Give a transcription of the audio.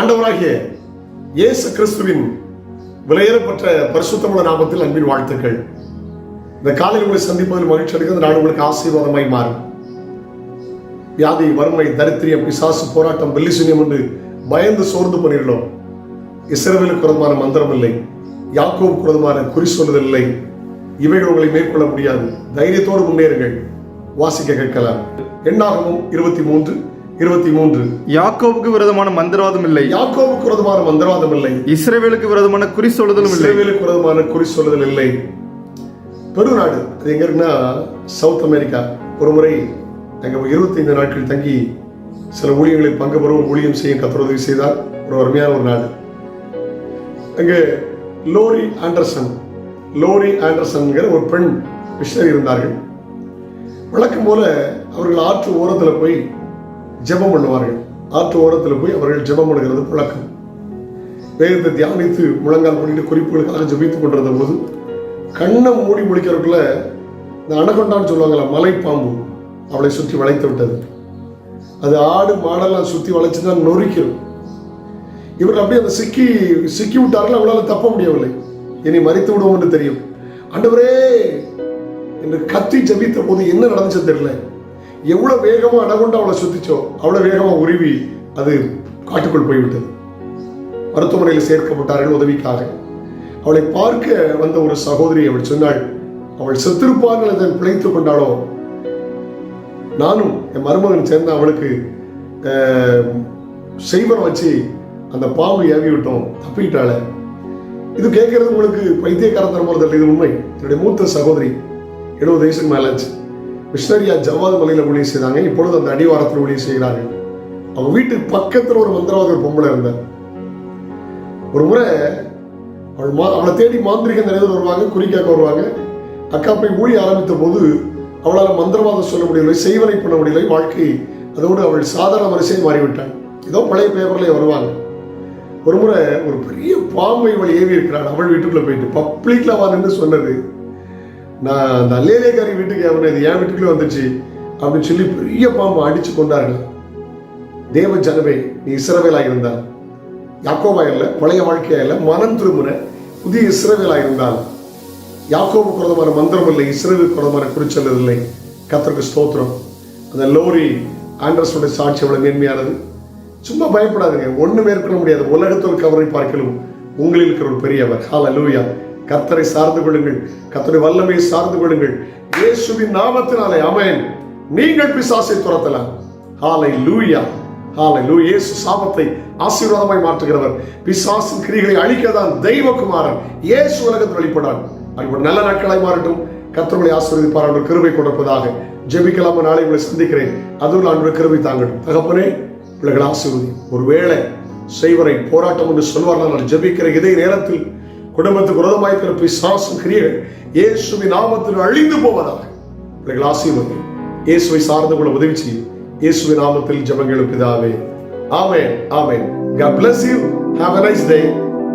ஆண்டவராகிய இயேசு கிறிஸ்துவின் விலையேறப்பட்ட பரிசுத்தமுள்ள நாமத்தில் அன்பின் வாழ்த்துக்கள். இந்த காலையில் உங்களை சந்திப்பதில் மகிழ்ச்சி அடைகிறது நான் உங்களுக்கு ஆசீர்வாதமாய் மாறும். வியாதி வறுமை தரித்திரியம் பிசாசு போராட்டம் வெள்ளிசூன்யம் என்று பயந்து சோர்ந்து பண்ணிடலாம் இஸ்ரேவேலுக்கு குரதமான மந்திரம் இல்லை. யாக்கோவுக்கு குரதமான குறி சொல்லுதல் இல்லை. இவைகள் உங்களை மேற்கொள்ள முடியாது. தைரியத்தோடு முன்னேறுங்கள். வாசிக்க கேட்கலாம். எண்ணாகவும் இருபத்தி மூன்று. இருபத்தி மூன்று. யாக்கோவுக்கு விரோதமான மந்திரவாதம் இல்லை. யாக்கோவுக்கு விரோதமான மந்திரவாதம் இல்லை. இஸ்ரவேலுக்கு விரோதமான குறி சொல்லுதலும் இல்லை. இஸ்ரேலுக்கு விரோதமான குறி சொல்லுதல் இல்லை. பெருநாடு அது எங்க இருக்குன்னா சவுத் அமெரிக்கா. ஒரு முறை அங்க இருபத்தைந்து நாட்கள் தங்கி சில ஊழியர்களில் பங்கு பெறவும் ஊழியம் செய்ய கத்தர் உதவி செய்தார். ஒரு அருமையான ஒரு நாடு. அங்கே லோரி ஆண்டர்சன் லோரி ஆண்டர்சன்கிற ஒரு பெண் மிஷனரி இருந்தார்கள். வழக்கம் போல அவர்கள் ஆற்று ஓரத்தில் போய் ஜெபம் பண்ணுவார்கள். ஆற்று ஓரத்தில் போய் அவர்கள் ஜெபம் பண்ணுகிறது பழக்கம் வேதத்தை தியானித்து முழங்கால் பண்ணிட்டு குறிப்புகளுக்காக ஜெபித்துக் கொண்டிருந்த போது கண்ணை மூடி முடிக்கிறதுக்குள்ள இந்த அணகொண்டான்னு சொல்லுவாங்களா மலைப்பாம்பு அவளை சுற்றி வளைத்து விட்டது. அது ஆடு மாடெல்லாம் சுற்றி வளைச்சுதான் நொறுக்கிறோம் இவர்கள் அப்படியே அந்த சிக்கி சிக்கி விட்டார்கள் அவளால் தப்ப முடியவில்லை. இனி மறித்து விடுவோம் என்று தெரியும். ஆண்டவரே என்று கத்தி ஜபித்த போது என்ன நடந்துச்சு தெரியல. எவ்வளவு வேகமா அடகொண்டு அவளை சுத்திச்சோ அவ்வளவு வேகமா உருவி அது காட்டுக்குள் போய்விட்டது. மருத்துவமனையில் சேர்க்கப்பட்டார்கள் உதவிக்காக. அவளை பார்க்க வந்த ஒரு சகோதரி அவள் சொன்னாள் அவள் செத்திருப்பார்கள் அதன் பிழைத்துக் கொண்டாளோ? நானும் என் மருமகன் சேர்ந்த அவளுக்கு செய்வனம் வச்சு அந்த பாம்பு ஏவி விட்டோம் தப்பிக்கிட்டாளே. இது கேட்கறது உங்களுக்கு பைத்தியக்காரத்தனம் போல இது உண்மை? என்னுடைய மூத்த சகோதரி எழுபது வயசுக்கு மேலாச்சு. மிஷனரியா ஜவ்வாது மலையில ஊழியம் செய்தாங்க. இப்பொழுது அந்த அடிவாரத்தில் ஊழியம் செய்கிறார்கள். அவங்க வீட்டுக்கு பக்கத்துல ஒரு மந்திரவாத ஒரு பொம்பளை இருந்தார். ஒரு முறை அவள் மா அவளை தேடி மாந்திரிக நிறைய வருவாங்க குறிக்காக்க வருவாங்க. அக்கா போய் ஊழி ஆரம்பித்த போது அவளால் மந்திரவாதம் சொல்ல முடியவில்லை செய்வனை பண்ண முடியலை வாழ்க்கை அதோடு அவள் சாதாரண வரிசையை மாறிவிட்டாள். ஏதோ பழைய பேப்பர்லேயே வருவாங்க. ஒரு முறை ஒரு பெரிய பாம்பை இவள் ஏவி இருக்கிறாள் அவள் வீட்டுக்குள்ளே போயிட்டு. பப்ளிக்ல வான்னு சொன்னது. நான் அந்த அல்லேலேக்காரி வீட்டுக்கு அவன் இது என் வீட்டுக்குள்ளே வந்துச்சு அப்படின்னு சொல்லி பெரிய பாம்பை அடிச்சு கொண்டார்கள். தேவ ஜனமே நீ இஸ்ரவேலாக இருந்தால் யாக்கோவா இல்லை பழைய வாழ்க்கையா இல்லை மனம் திரும்பின புதிய இஸ்ரவேலாக இருந்தால் யாக்கோபு குரதமான மந்திரம் இல்லை இஸ்ரேலுக்கு குரதமான குறிச்சொல்லது இல்லை. கத்தருக்கு ஸ்தோத்திரம். அந்த லோரி ஆண்டர்ஸோட சாட்சி அவ்வளவு மேன்மையானது. சும்மா பயப்படாதுங்க ஒண்ணு மேற்கொள்ள முடியாது. உலகத்தில் கவரை பார்க்கலும் உங்களில் இருக்கிற ஒரு பெரியவர். ஹால லூயா கத்தரை சார்ந்து கொள்ளுங்கள். கத்தருடைய வல்லமையை சார்ந்து கொள்ளுங்கள். இயேசுவின் நாமத்தினாலே அமேன் நீங்கள் பிசாசை துரத்தலாம். ஹாலை லூயா ஹாலை லூ இயேசு சாபத்தை ஆசீர்வாதமாய் மாற்றுகிறவர். பிசாசின் கிரிகளை அழிக்கதான் தெய்வகுமாரன். இயேசு உலகத்தில் வெளிப்படான் அப்படி நல்ல நாட்களாய் மாறட்டும். கத்தர்களை ஆசீர்வதிப்பார். அவர் கிருபை கொடுப்பதாக ஜெபிக்கலாம நாளை உங்களை சந்திக்கிறேன். அதுவும் அன்று கிருபை தாங்கட்டும். தகப்பனே பிள்ளைகள் ஆசீர்வதி ஒருவேளை செய்வரை போராட்டம் என்று சொல்வார்கள்? நான் ஜெபிக்கிற இதே நேரத்தில் குடும்பத்துக்கு விரோதமாயிருக்கிற பிசாசும் கிரியைகள் இயேசுவின் நாமத்தில் அழிந்து போவதாக. பிள்ளைகள் ஆசீர்வதி இயேசுவை சார்ந்து கொள்ள உதவி செய்யும் இயேசுவின் நாமத்தில் ஜெபங்களும் பிதாவே. ஆமேன் ஆமேன். God bless you. Have a nice day.